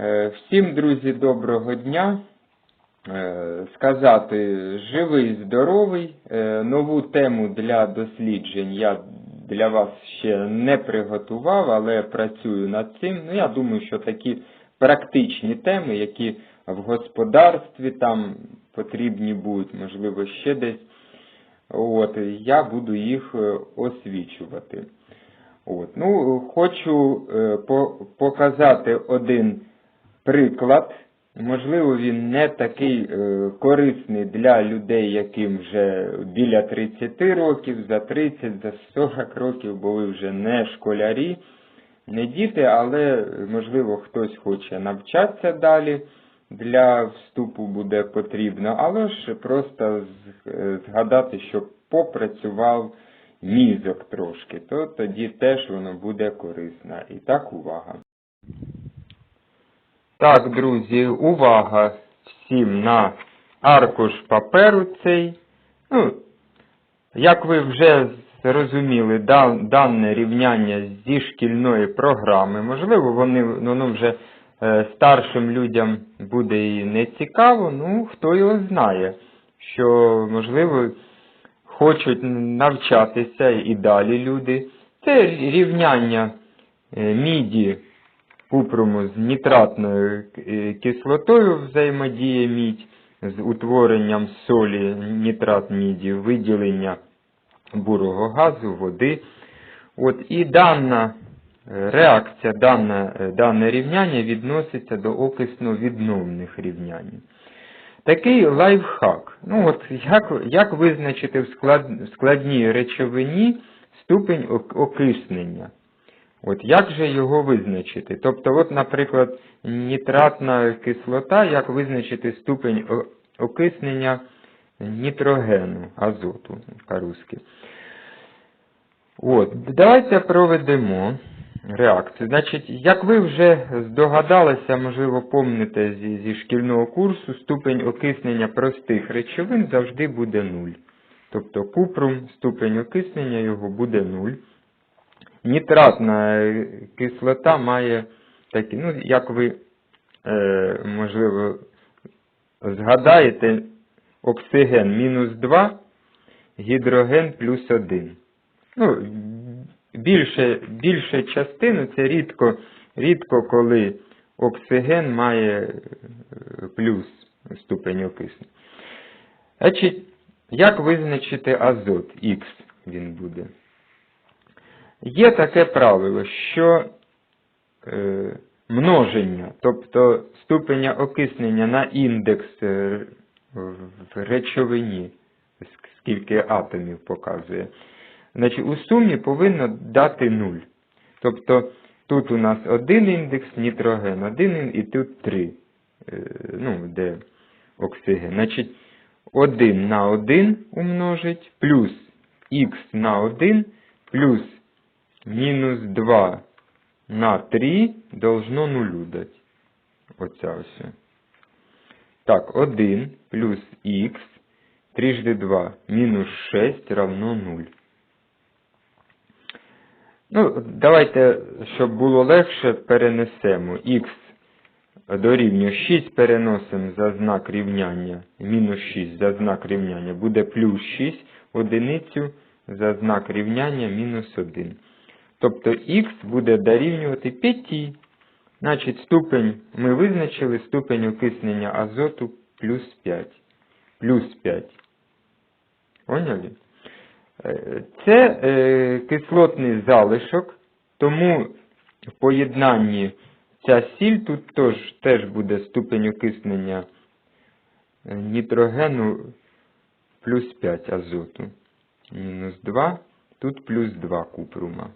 Е, Всім, друзі, доброго дня. Е, Сказати живий, здоровий. Е, Нову тему для досліджень я для вас ще не приготував, але працюю над цим. Ну, я думаю, що такі практичні теми, які в господарстві там потрібні будуть, можливо, ще десь. От, я буду їх освічувати. От. Ну, хочу по- показати один приклад. Можливо, він не такий е, корисний для людей, яким вже біля 30 років, за 30, за 40 років, бо ви вже не школярі, не діти, але можливо хтось хоче навчатися далі. Для вступу буде потрібно, але ж просто е, згадати, що попрацював мізок трошки, то тоді теж воно буде корисно. І так, увага. Так, друзі, увага всім на аркуш паперу цей. Ну, як ви вже зрозуміли, да- дане рівняння зі шкільної програми, можливо, вони, воно вже е, старшим людям буде і не цікаво, ну, хто його знає, що, можливо, хочуть навчатися і далі люди. Це рівняння е, міді купруму з нітратною е, кислотою взаємодіє мідь з утворенням солі нітрат міді, виділення бурого газу, води. От, і дана е, реакція, дане, дане рівняння відноситься до окисно-відновних рівнянь. Такий лайфхак. Ну от як, як визначити в склад, в складній речовині ступень окиснення? От як же його визначити? Тобто, от, наприклад, нітратна кислота, як визначити ступень окиснення нітрогену, азоту по-русски. От, давайте проведемо реакцію. Значить, як ви вже здогадалися, можливо, помните зі, зі шкільного курсу, ступень окиснення простих речовин завжди буде 0. Тобто купрум, ступень окиснення його буде 0. Нітратна е, кислота має такі, ну, як ви, е, можливо, згадаєте, оксиген мінус 2, гідроген плюс 1. Ну, більше, більше частину це рідко, рідко, коли оксиген має е, плюс ступень окиснення. Значить, як визначити азот Х він буде? Є таке правило, що е, множення, тобто ступеня окиснення на індекс е, в речовині, скільки атомів показує, у сумі повинно дати 0. Тобто тут у нас один індекс нітроген, один і тут 3, ну, де оксиген. Значить, 1 на 1 умножить, плюс х на 1, плюс мінус 2 на 3 должно нулю дати. Оця ось. Так, 1 плюс х трижды 2 мінус 6 равно 0. Ну, давайте, щоб було легше, перенесемо х дорівнює 6 переносимо за знак рівняння, мінус 6 за знак рівняння, буде плюс 6, одиницю за знак рівняння мінус 1. Тобто х буде дорівнювати 5. Значить, ступень, ми визначили ступень окиснення азоту плюс 5. Плюс 5. Поняли? Е, Це е, кислотний залишок, тому в поєднанні ця сіль тут теж, теж буде ступень окиснення е, нітрогену плюс 5 азоту. Мінус 2, тут плюс 2 купрума.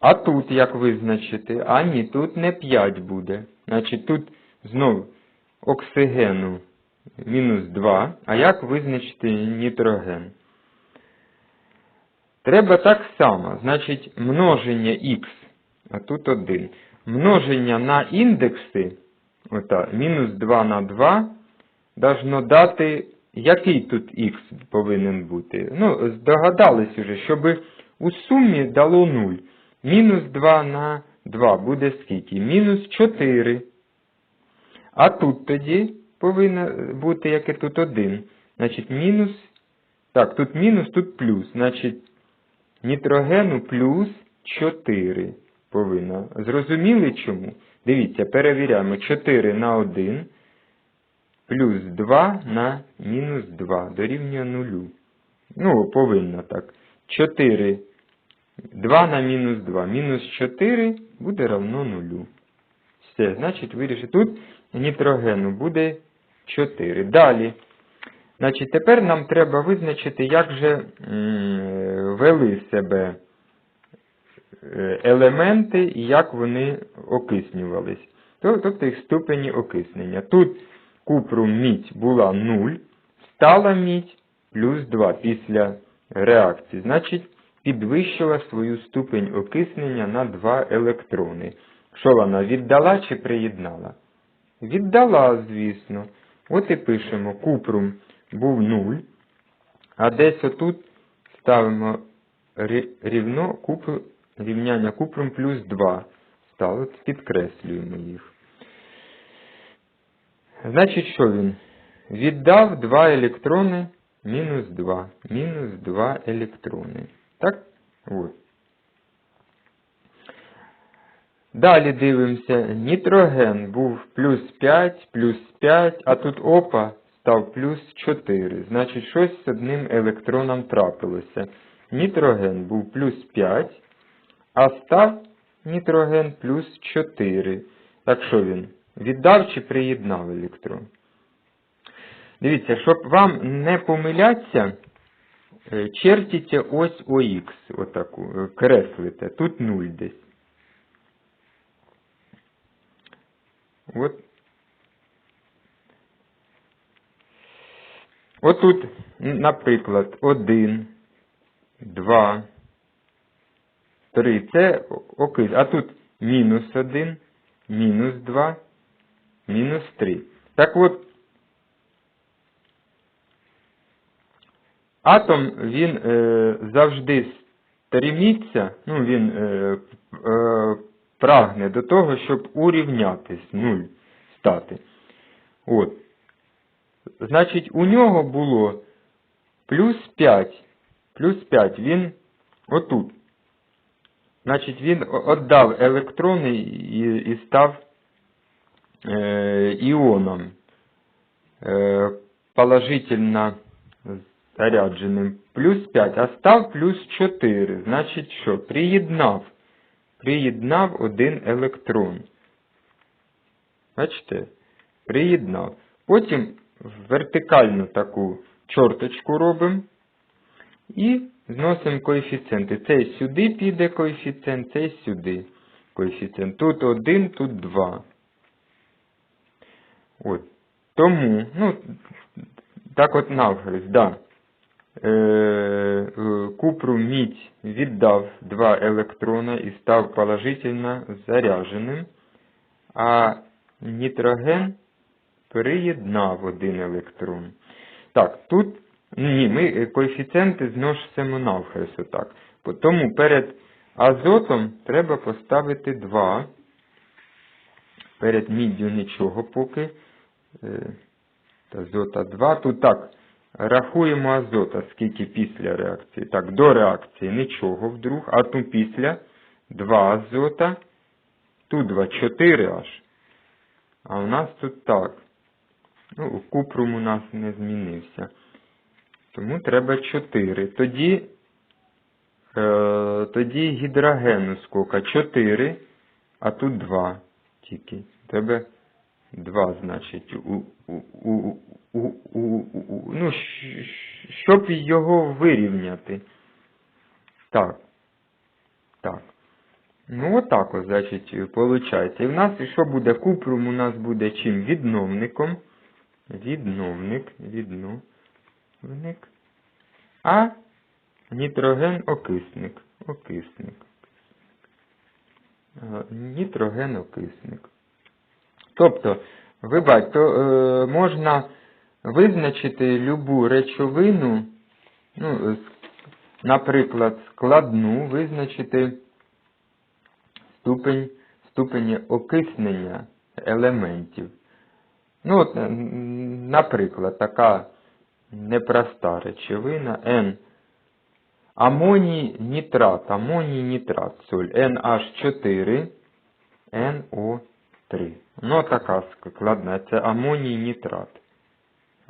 А тут як визначити? А ні, тут не 5 буде. Значить тут знову оксигену мінус 2. А як визначити нітроген? Треба так само. Значить, множення х, а тут 1. Множення на індекси, ота, мінус 2 на 2, должно дати, який тут х повинен бути. Ну, здогадались уже, щоб у сумі дало 0. Мінус 2 на 2 буде скільки? Мінус 4. А тут тоді повинно бути, яке тут 1. Значить, мінус. Так, тут мінус, тут плюс. Значить, нітрогену плюс 4 повинно. Зрозуміли чому? Дивіться, перевіряємо 4 на 1 плюс 2 на мінус 2 дорівнює 0. Ну, повинно так. 4. 2 на мінус 2. Мінус 4 буде равно 0. Все, значить, вирішити. Тут нітрогену буде 4. Далі. Значить, тепер нам треба визначити, як же вели себе е, елементи і як вони окиснювались. Тобто їх ступені окиснення. Тут купрум мідь була 0, стала мідь плюс 2 після реакції. Значить, підвищила свою ступень окиснення на 2 електрони. Що вона віддала чи приєднала? Віддала, звісно. От і пишемо, купрум був 0, а десь отут ставимо рівно купру, рівняння купрум плюс 2. Стало, підкреслюємо їх. Значить, що він? Віддав 2 електрони мінус 2. Мінус 2 електрони. Так? От. Далі дивимося, нітроген був плюс 5, плюс 5, а тут опа став плюс 4. Значить, щось з одним електроном трапилося. Нітроген був плюс 5, а став нітроген плюс 4. Так що він? Віддав чи приєднав електрон? Дивіться, щоб вам не помилятися, е, чертите ось ОХ, отаку, е, креслите. Тут 0 десь. От. Отут, наприклад, 1, 2, 3. Це окис. А тут мінус 1, мінус 2, мінус 3. Так от, атом, він е, завжди стремиться, ну, він е, е, прагне до того, щоб урівнятись, нуль стати. От. Значить, у нього було плюс 5. Плюс 5. Він отут. Значить, він віддав електрони і, і став е, іоном. Е, положительно зарядженим плюс 5, а став плюс 4. Значить що? Приєднав. Приєднав один електрон. Бачите? Приєднав. Потім вертикальну таку чорточку робимо. І зносимо коефіцієнти. Цей сюди піде коефіцієнт, цей сюди коефіцієнт. Тут 1, тут 2. От. Тому, ну, так от навгріз, да. Е, е, Купру мідь віддав 2 електрона і став положительно зарядженим, а нітроген приєднав один електрон. Так, тут ні, ми е, коефіцієнти зносимо навхрест отак. По- Тому перед азотом треба поставити 2. Перед міддю нічого поки. Азота 2. Тут так, рахуємо азота, скільки після реакції. Так, до реакції нічого вдруг, а тут після 2 азота. Тут 2, 4 аж. А у нас тут так. Ну, купрум у нас не змінився. Тому треба 4. Тоді, е, тоді гідрогену скільки? 4, а тут 2 тільки. Треба 2, значить. У, у, у, у, у, ну, щоб його вирівняти. Так. Так. Ну, отак, ось, значить, виходить. І в нас, що буде? Купрум у нас буде чим? Відновником. Відновник, відновник. А нітроген окисник. Окисник. Е, Нітроген окисник. Тобто, ви бачите, е, можна визначити любу речовину, ну, наприклад, складну, визначити ступень ступені окиснення елементів. Ну, от, наприклад, така непроста речовина N. Амоній нітрат, амоній нітрат, соль NH4, NO3. Ну, така складна. Це амоній нітрат.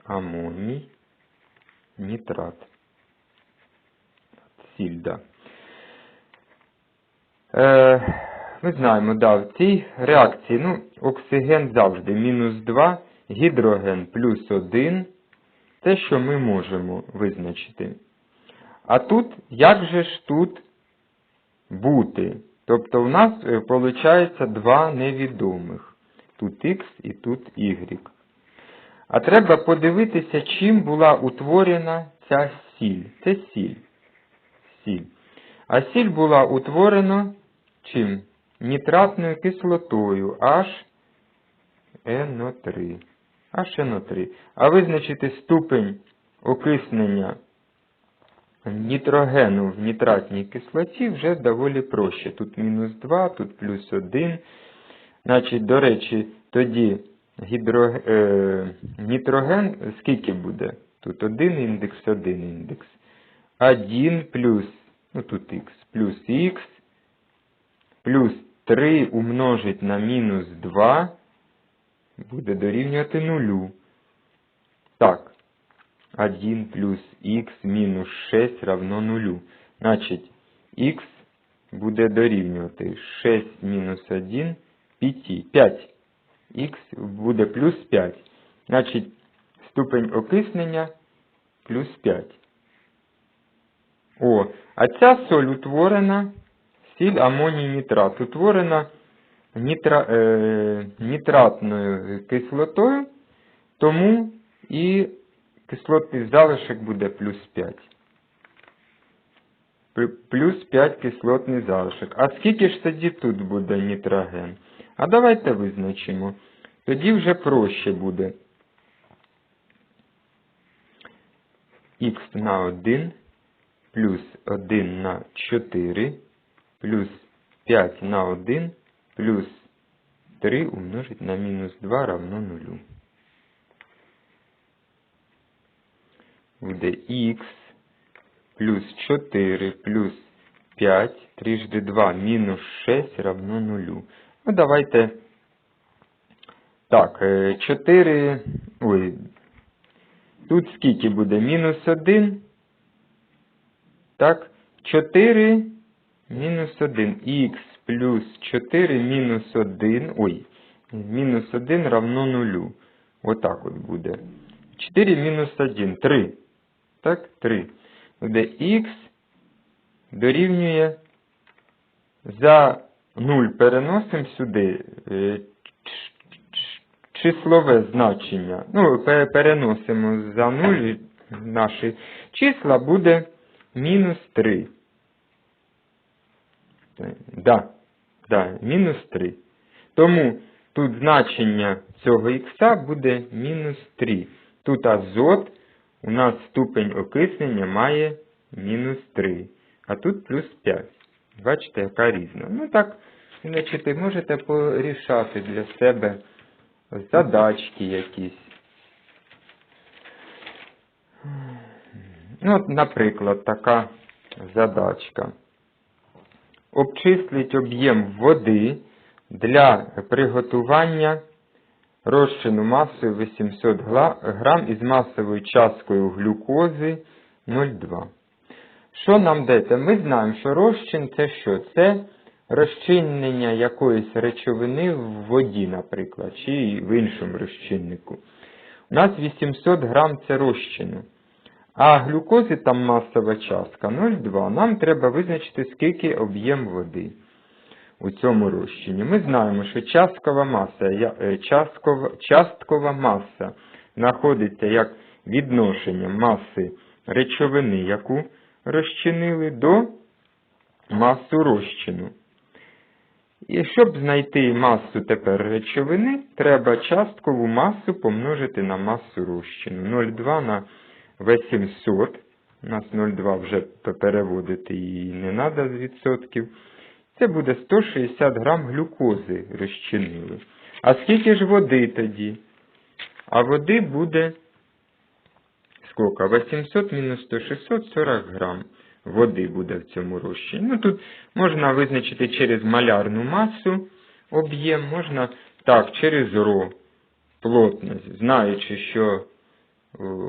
Амоній нітрат. Сіль, да. Е, ми знаємо, да, в цій реакції, ну, оксиген завжди мінус 2, гідроген плюс 1. Те, що ми можемо визначити. А тут, як же ж тут бути? Тобто у нас виходить два невідомих. Тут X і тут Y. А треба подивитися, чим була утворена ця сіль. Це сіль. Сіль. А сіль була утворена чим? Нітратною кислотою HNO3. HNO3. А визначити ступень окиснення нітрогену в нітратній кислоті вже доволі проще. Тут мінус 2, тут плюс 1. Значить, до речі, тоді гідро... е... нітроген скільки буде? Тут 1 індекс, 1 індекс. 1 плюс, ну тут х, плюс х, плюс 3 умножить на мінус 2 буде дорівнювати нулю. Так. 1 плюс х мінус 6 равно 0. Значить, х буде дорівнювати 6 мінус 1 5. 5. Х буде плюс 5. Значить, ступень окиснення плюс 5. О, а ця соль утворена, сіль амоній нітрат, утворена нітра, е, нітратною кислотою, тому і кислотний залишок буде плюс 5. Плюс 5 кислотний залишок. А скільки ж тоді тут буде нітроген? А давайте визначимо. Тоді вже проще буде. Х на 1 плюс 1 на 4 плюс 5 на 1 плюс 3 умножить на мінус 2 равно 0. Буде х плюс 4 плюс 5 трижды 2 мінус 6 равно 0. Ну, давайте. Так, 4. Ой. Тут скільки буде? Мінус 1. Так, 4 мінус 1. Х плюс 4 мінус 1. Ой, мінус 1 равно 0. Отак от буде. 4 мінус 1. 3. Так, 3. Де х дорівнює за 0 переносимо сюди е, числове значення. Ну, переносимо за 0 наші числа буде мінус 3. Да, да, мінус 3. Тому тут значення цього х буде мінус 3. Тут азот у нас ступень окиснення має мінус 3, а тут плюс 5. Бачите, яка різна. Ну так, значить, можете порішати для себе задачки якісь. Ну, от, наприклад, така задачка. Обчисліть об'єм води для приготування розчину масою 800 грам із масовою часткою глюкози 0,2. Що нам дається? Ми знаємо, що розчин це що? Це розчинення якоїсь речовини в воді, наприклад, чи в іншому розчиннику. У нас 800 грам це розчину. А глюкози там масова частка 0,2. Нам треба визначити, скільки об'єм води у цьому розчині. Ми знаємо, що часткова маса е, часткова, часткова маса знаходиться як відношення маси речовини, яку розчинили, до масу розчину. І щоб знайти масу тепер речовини, треба часткову масу помножити на масу розчину. 0,2 на 800. У нас 0,2 вже переводити її не треба з відсотків. Це буде 160 грам глюкози розчинили. А скільки ж води тоді? А води буде скільки? 800 мінус 100, 640 грам води буде в цьому розчині. Ну, тут можна визначити через малярну масу об'єм, можна так, через ро плотність, знаючи, що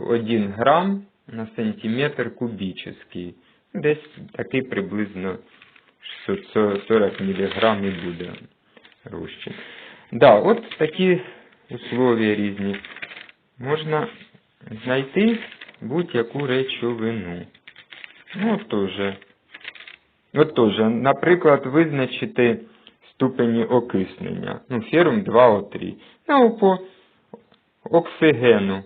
1 грам на сантиметр кубічний. Десь такий приблизно 640 мг і буде розчин. Да, от такі условия різні. Можна знайти будь-яку речовину. Ну, от теж. От теж, наприклад, визначити ступені окиснення. Ну, ферум 2О3. Ну, по оксигену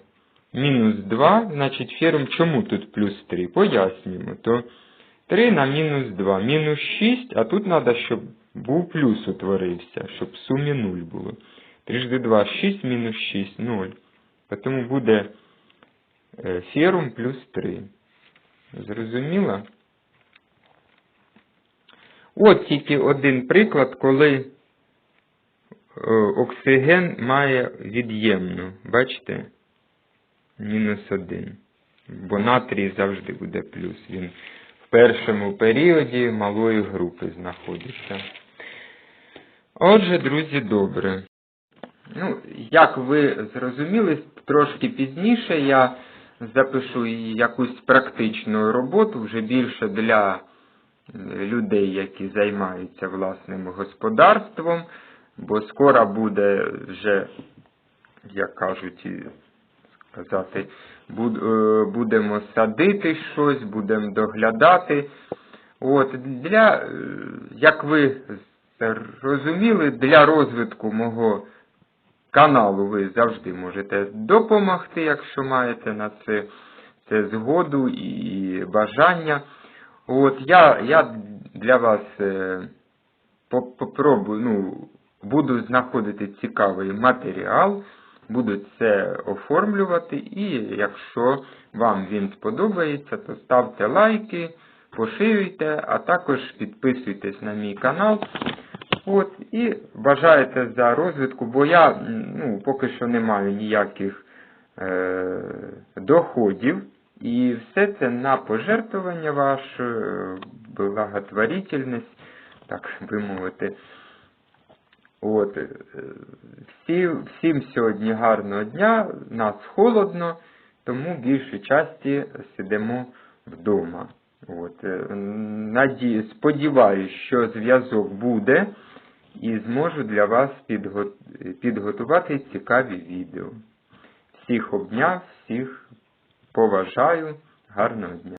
мінус 2, значить ферум чому тут плюс 3? Пояснюємо. То 3 на мінус 2, мінус 6, а тут треба, щоб був плюс утворився, щоб в сумі 0 було. 3 2, 6 мінус 6, 0. Тому буде е, ферум плюс 3. Зрозуміло? От тільки один приклад, коли е, оксиген має від'ємну. Бачите? Мінус 1. Бо натрій завжди буде плюс. Він першому періоді малої групи знаходиться. Отже, друзі, добре. Ну, як ви зрозуміли, трошки пізніше я запишу якусь практичну роботу вже більше для людей, які займаються власним господарством, бо скоро буде вже, як кажуть, сказати, будемо садити щось, будемо доглядати. От, для, як ви розуміли, для розвитку мого каналу ви завжди можете допомогти, якщо маєте на це, це згоду і бажання. От я я для вас е, попробую, ну, буду знаходити цікавий матеріал, буду це оформлювати, і якщо вам він сподобається, то ставте лайки, поширюйте, а також підписуйтесь на мій канал. От, І бажаєте за розвитку, бо я ну, поки що не маю ніяких е, доходів. І все це на пожертвування ваше, благотворительність, так би мовити. От, е, всі, Всім сьогодні гарного дня, нас холодно, тому більше часті сидимо вдома. От, е, надію, Сподіваюсь, що зв'язок буде і зможу для вас підготувати цікаві відео. Всіх обняв, всіх поважаю, гарного дня!